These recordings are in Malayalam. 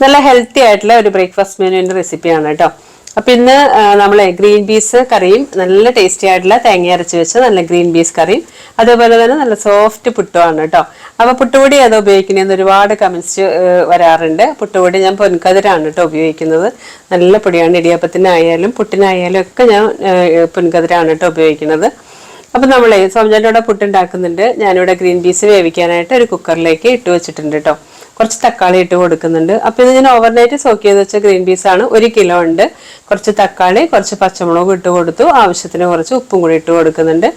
നല്ല ഹെൽത്തി ആയിട്ടുള്ള ഒരു ബ്രേക്ക്ഫാസ്റ്റ് മെനുവിന്റെ റെസിപ്പിയാണ് കേട്ടോ. അപ്പം ഇന്ന് നമ്മൾ ഗ്രീൻ പീസ് കറിയും നല്ല ടേസ്റ്റി ആയിട്ടുള്ള തേങ്ങ അരച്ച് വെച്ച നല്ല ഗ്രീൻ പീസ് കറിയും അതേപോലെ തന്നെ നല്ല സോഫ്റ്റ് പുട്ടുമാണ് കേട്ടോ. അപ്പോൾ പുട്ടുപൊടി അത് ഉപയോഗിക്കുന്നതെന്ന് ഒരുപാട് കമൻസ് വരാറുണ്ട്. പുട്ടുപൊടി ഞാൻ പൊൻകതിരാണ് കേട്ടോ ഉപയോഗിക്കുന്നത്. നല്ല പൊടിയാണ് ഇടിയപ്പത്തിനായാലും പുട്ടിനായാലും ഒക്കെ ഞാൻ പൊൻകതിരാണ് കേട്ടോ ഉപയോഗിക്കുന്നത്. അപ്പൊ നമ്മളെ സോമജാന്റെ പുട്ട് ഉണ്ടാക്കുന്നുണ്ട്. ഞാനിവിടെ ഗ്രീൻ പീസ് വേവിക്കാനായിട്ട് ഒരു കുക്കറിലേക്ക് ഇട്ട് വെച്ചിട്ടുണ്ട് കേട്ടോ കുറച്ച് തക്കാളി ഇട്ട് കൊടുക്കുന്നുണ്ട്. അപ്പോൾ ഇത് ഞാൻ ഓവർനൈറ്റ് സോക്ക് ചെയ്ത് വെച്ച ഗ്രീൻ പീസ് ആണ്. ഒരു കിലോ ഉണ്ട്. കുറച്ച് തക്കാളി കുറച്ച് പച്ചമുളക് ഇട്ട് കൊടുത്തു. ആവശ്യത്തിന് കുറച്ച് ഉപ്പും കൂടി ഇട്ട് കൊടുക്കുന്നുണ്ട്.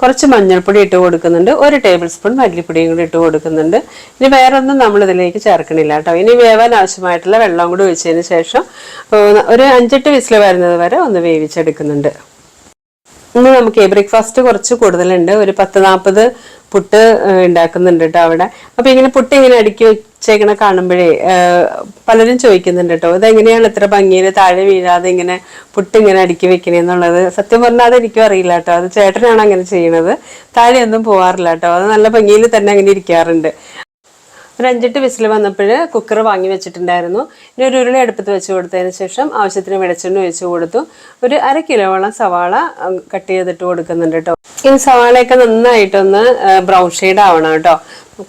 കുറച്ച് മഞ്ഞൾപ്പൊടി ഇട്ട് കൊടുക്കുന്നുണ്ട്. ഒരു ടേബിൾ സ്പൂൺ മല്ലിപ്പൊടിയും കൂടി ഇട്ട് കൊടുക്കുന്നുണ്ട്. ഇനി വേറെ ഒന്നും നമ്മൾ ഇതിലേക്ക് ചേർക്കണില്ല കേട്ടോ ഇനി വേവാൻ ആവശ്യമായിട്ടുള്ള വെള്ളം കൂടി ഒഴിച്ചതിന് ശേഷം ഒരു അഞ്ചെട്ട് വിസിൽ വരുന്നത് വരെ ഒന്ന് വേവിച്ചെടുക്കുന്നുണ്ട്. ഇന്ന് നമുക്ക് ബ്രേക്ക്ഫാസ്റ്റ് കുറച്ച് കൂടുതലുണ്ട്. ഒരു പത്ത് നാൽപ്പത് പുട്ട് ഉണ്ടാക്കുന്നുണ്ട് കേട്ടോ അവിടെ. അപ്പൊ ഇങ്ങനെ പുട്ട് ഇങ്ങനെ അടുക്കി വെച്ചേക്കണ കാണുമ്പോഴേ പലരും ചോദിക്കുന്നുണ്ട് കേട്ടോ ഇതെങ്ങനെയാണ് ഇത്ര ഭംഗിയിൽ താഴെ വീഴാതെ ഇങ്ങനെ പുട്ട് ഇങ്ങനെ അടുക്കി വെക്കണേന്നുള്ളത് സത്യം പറഞ്ഞാൽ അത് എനിക്കും അറിയില്ല കേട്ടോ. അത് ചേട്ടനാണ് അങ്ങനെ ചെയ്യണത്. താഴെ ഒന്നും പോവാറില്ല കേട്ടോ. അത് നല്ല ഭംഗിയിൽ തന്നെ അങ്ങനെ ഇരിക്കാറുണ്ട്. ഒരു അഞ്ചെട്ട് വിസിൽ വന്നപ്പോൾ കുക്കർ വാങ്ങി വെച്ചിട്ടുണ്ടായിരുന്നു. ഇനി ഒരു ഉരുളി അടുപ്പത്ത് വെച്ച് കൊടുത്തതിന് ശേഷം ആവശ്യത്തിന് വെളിച്ചെണ്ണ ഒഴിച്ച് കൊടുത്തു. ഒരു അര കിലോളം സവാള കട്ട് ചെയ്തിട്ട് കൊടുക്കുന്നുണ്ട് കേട്ടോ ഇനി സവാളയൊക്കെ നന്നായിട്ടൊന്ന് ബ്രൗൺ ഷെയ്ഡ് ആവണം കേട്ടോ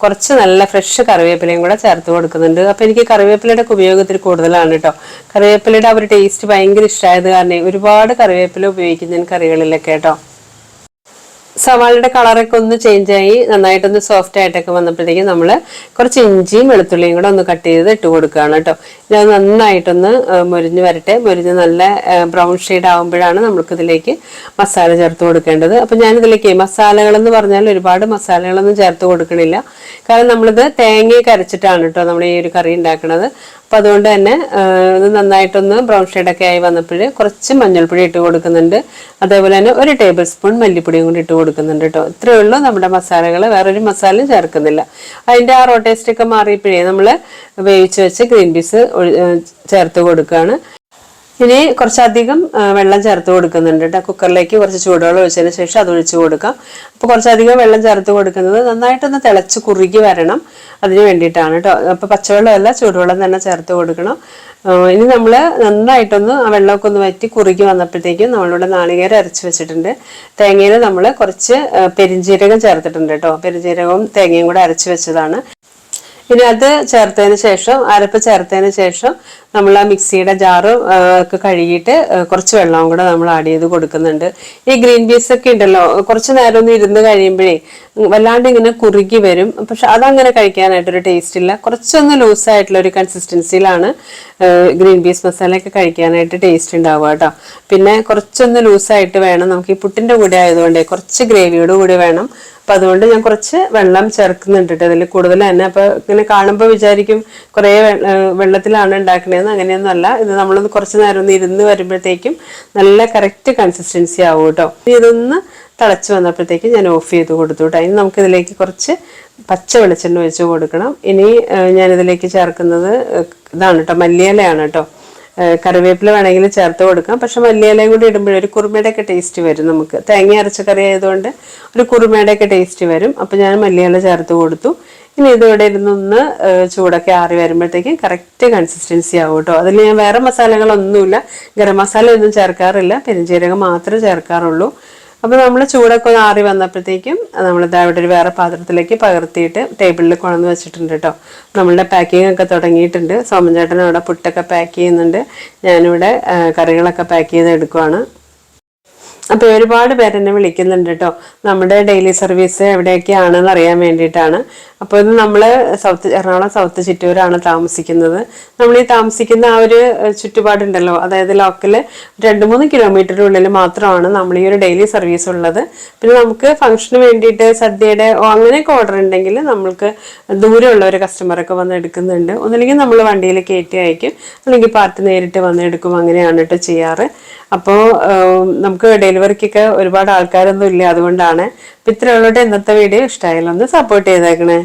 കുറച്ച് നല്ല ഫ്രഷ് കറിവേപ്പിലയും കൂടെ ചേർത്ത് കൊടുക്കുന്നുണ്ട്. അപ്പം എനിക്ക് കറിവേപ്പിലയുടെ ഉപയോഗത്തിൽ കൂടുതലാണ് കേട്ടോ കറിവേപ്പിലയുടെ ആ ഒരു ടേസ്റ്റ് ഭയങ്കര ഇഷ്ടമായത് കാരണം ഒരുപാട് കറിവേപ്പില ഉപയോഗിക്കുന്ന കറികളിലൊക്കെ കേട്ടോ സവാളയുടെ കളറൊക്കെ ഒന്ന് ചേഞ്ച് ആയി നന്നായിട്ടൊന്ന് സോഫ്റ്റ് ആയിട്ടൊക്കെ വന്നപ്പോഴത്തേക്കും നമ്മൾ കുറച്ച് ഇഞ്ചിയും വെളുത്തുള്ളിയും കൂടെ ഒന്ന് കട്ട് ചെയ്ത് ഇട്ട് കൊടുക്കുകയാണ് കേട്ടോ. അത് നന്നായിട്ടൊന്ന് മുരിഞ്ഞ് വരട്ടെ. മുരിഞ്ഞ് നല്ല ബ്രൗൺ ഷെയ്ഡ് ആകുമ്പോഴാണ് നമ്മൾക്കിതിലേക്ക് മസാല ചേർത്ത് കൊടുക്കേണ്ടത്. അപ്പം ഞാനിതിലേക്ക് മസാലകളെന്ന് പറഞ്ഞാൽ ഒരുപാട് മസാലകളൊന്നും ചേർത്ത് കൊടുക്കണില്ല. കാരണം നമ്മളിത് തേങ്ങയൊക്കെ അരച്ചിട്ടാണ് കേട്ടോ നമ്മൾ ഈ ഒരു കറി ഉണ്ടാക്കുന്നത് അപ്പം അതുകൊണ്ട് തന്നെ ഇത് നന്നായിട്ടൊന്ന് ബ്രൗൺ ഷെയ്ഡൊക്കെ ആയി വന്നപ്പോൾ കുറച്ച് മഞ്ഞൾപ്പൊടി ഇട്ട് കൊടുക്കുന്നുണ്ട്. അതേപോലെ തന്നെ ഒരു ടേബിൾ സ്പൂൺ മല്ലിപ്പൊടിയും കൂടി ഇട്ട് കൊടുക്കുന്നുണ്ട് കേട്ടോ. ഇത്രയേ ഉള്ളൂ നമ്മുടെ മസാലകൾ. വേറൊരു മസാലയും ചേർക്കുന്നില്ല. അതിന്റെ ആ റോ ടേസ്റ്റൊക്കെ മാറിയപ്പോഴേ നമ്മൾ വേവിച്ച് വെച്ച് ഗ്രീൻ പീസ് ചേർത്ത് കൊടുക്കുകയാണ് ഇനി കുറച്ചധികം വെള്ളം ചേർത്ത് കൊടുക്കുന്നുണ്ട് കേട്ടോ കുക്കറിലേക്ക് കുറച്ച് ചൂടുവെള്ളം ഒഴിച്ചതിന് ശേഷം അത് ഒഴിച്ചു കൊടുക്കാം. അപ്പോൾ കുറച്ചധികം വെള്ളം ചേർത്ത് കൊടുക്കുന്നത് നന്നായിട്ടൊന്ന് തിളച്ച് കുറുകി വരണം അതിന് വേണ്ടിയിട്ടാണ് കേട്ടോ അപ്പോൾ പച്ചവെള്ളമല്ല ചൂടുവെള്ളം തന്നെ ചേർത്ത് കൊടുക്കണം. ഇനി നമ്മൾ നന്നായിട്ടൊന്ന് ആ വെള്ളമൊക്കെ ഒന്ന് വറ്റി കുറുകി വന്നപ്പോഴത്തേക്കും നമ്മളിവിടെ നാളികേരം അരച്ച് വെച്ചിട്ടുണ്ട്. തേങ്ങയിൽ നമ്മൾ കുറച്ച് പെരിഞ്ചീരകം ചേർത്തിട്ടുണ്ട് കേട്ടോ പെരിഞ്ജീരകവും തേങ്ങയും കൂടെ അരച്ച് വെച്ചതാണ്. ഇനി അത് ചേർത്തതിന് ശേഷം അരപ്പ് ചേർത്തതിന് ശേഷം നമ്മൾ ആ മിക്സിയുടെ ജാറ് ഒക്കെ കഴുകിയിട്ട് കുറച്ച് വെള്ളവും കൂടെ നമ്മൾ ആഡ് ചെയ്ത് കൊടുക്കുന്നുണ്ട്. ഈ ഗ്രീൻ പീസ് ഒക്കെ ഉണ്ടല്ലോ കുറച്ച് നേരം ഒന്ന് ഇരുന്ന് കഴിയുമ്പോഴേ വല്ലാണ്ട് ഇങ്ങനെ കുറുകി വരും. പക്ഷെ അതങ്ങനെ കഴിക്കാനായിട്ടൊരു ടേസ്റ്റ് ഇല്ല. കുറച്ചൊന്ന് ലൂസായിട്ടുള്ള ഒരു കൺസിസ്റ്റൻസിയിലാണ് ഗ്രീൻ പീസ് മസാലയൊക്കെ കഴിക്കാനായിട്ട് ടേസ്റ്റ് ഉണ്ടാവുക കേട്ടോ. പിന്നെ കുറച്ചൊന്ന് ലൂസായിട്ട് വേണം. നമുക്ക് ഈ പുട്ടിന്റെ കൂടെ ആയതുകൊണ്ട് കുറച്ച് ഗ്രേവിയോട് കൂടി വേണം. അപ്പം അതുകൊണ്ട് ഞാൻ കുറച്ച് വെള്ളം ചേർക്കുന്നുണ്ട് കേട്ടോ. അതിൽ കൂടുതൽ തന്നെ. അപ്പോൾ ഇങ്ങനെ കാണുമ്പോൾ വിചാരിക്കും കുറേ വെള്ളത്തിലാണ് ഏഹ് വെള്ളത്തിലാണ് അങ്ങനെയൊന്നും അല്ല. ഇത് നമ്മളൊന്ന് കുറച്ച് നേരം ഒന്ന് ഇരുന്ന് വരുമ്പോഴത്തേക്കും നല്ല കറക്റ്റ് കൺസിസ്റ്റൻസി ആവും കേട്ടോ. ഇതൊന്ന് തിളച്ച് വന്നപ്പോഴത്തേക്കും ഞാൻ ഓഫ് ചെയ്ത് കൊടുത്തു കേട്ടോ. ഇനി നമുക്ക് ഇതിലേക്ക് കുറച്ച് പച്ച വെളിച്ചെണ്ണ ഒഴിച്ച് കൊടുക്കണം. ഇനി ഞാനിതിലേക്ക് ചേർക്കുന്നത് ഇതാണ് കേട്ടോ മല്ലിയിലയാണ് കേട്ടോ. കറിവേപ്പില വേണമെങ്കിൽ ചേർത്ത് കൊടുക്കാം. പക്ഷെ മല്ലിയിലയും കൂടി ഇടുമ്പോഴേ ഒരു കുറുമയുടെ ഒക്കെ ടേസ്റ്റ് വരും നമുക്ക്. തേങ്ങ അരച്ച കറി ആയതുകൊണ്ട് ഒരു കുറുമയുടെ ഒക്കെ ടേസ്റ്റ് വരും. അപ്പം ഞാൻ മല്ലിയില ചേർത്ത് കൊടുത്തു. ഇനി ഇതിവിടെ ഇരുന്നൊന്ന് ചൂടൊക്കെ ആറി വരുമ്പോഴത്തേക്കും കറക്റ്റ് കൺസിസ്റ്റൻസി ആവും കേട്ടോ. അതിൽ ഞാൻ വേറെ മസാലകളൊന്നുമില്ല. ഗരം മസാല ഒന്നും ചേർക്കാറില്ല. പെരുംജീരകം മാത്രമേ ചേർക്കാറുള്ളൂ. അപ്പോൾ നമ്മൾ ചൂടൊക്കെ ഒന്ന് ആറി വന്നപ്പോഴത്തേക്കും നമ്മളിത് അവിടെ ഒരു വേറെ പാത്രത്തിലേക്ക് പകർത്തിയിട്ട് ടേബിളിൽ കൊണ്ടുവന്ന് വെച്ചിട്ടുണ്ട് കേട്ടോ. നമ്മളുടെ പാക്കിംഗ് ഒക്കെ തുടങ്ങിയിട്ടുണ്ട്. സോമൻചേട്ടൻ അവിടെ പുട്ടൊക്കെ പാക്ക് ചെയ്യുന്നുണ്ട്. ഞാനിവിടെ കറികളൊക്കെ പാക്ക് ചെയ്ത് എടുക്കുവാണ്. അപ്പോൾ ഒരുപാട് പേരെന്നെ വിളിക്കുന്നുണ്ട് കേട്ടോ. നമ്മുടെ ഡെയിലി സർവീസ് എവിടെയൊക്കെയാണെന്ന് അറിയാൻ വേണ്ടിയിട്ടാണ്. അപ്പോൾ ഇത് നമ്മൾ സൗത്ത് എറണാകുളം സൗത്ത് ചിറ്റൂരാണ് താമസിക്കുന്നത്. നമ്മൾ ഈ താമസിക്കുന്ന ആ ഒരു ചുറ്റുപാടുണ്ടല്ലോ. അതായത് ലോക്കൽ രണ്ട് മൂന്ന് കിലോമീറ്ററിനുള്ളിൽ മാത്രമാണ് നമ്മൾ ഈ ഒരു ഡെയിലി സർവീസ് ഉള്ളത്. പിന്നെ നമുക്ക് ഫംഗ്ഷന് വേണ്ടിയിട്ട് സദ്യയുടെ അങ്ങനെയൊക്കെ ഓർഡർ ഉണ്ടെങ്കിൽ നമ്മൾക്ക് ദൂരമുള്ള ഒരു കസ്റ്റമറൊക്കെ വന്ന് എടുക്കുന്നുണ്ട്. ഒന്നില്ലെങ്കിൽ നമ്മൾ വണ്ടിയിൽ കയറ്റി അയക്കും. അല്ലെങ്കിൽ പാർട്ടി നേരിട്ട് വന്ന് എടുക്കും. അങ്ങനെയാണ് കേട്ടോ ചെയ്യാറ്. അപ്പോൾ നമുക്ക് ഡെലിവറിക്കൊക്കെ ഒരുപാട് ആൾക്കാരൊന്നും ഇല്ല. അതുകൊണ്ടാണ് അപ്പം ഇത്രയുള്ളൂടെ ഇന്നത്തെ വീഡിയോ ഇഷ്ടമായാലും ഒന്ന് സപ്പോർട്ട് ചെയ്തേക്കണേ.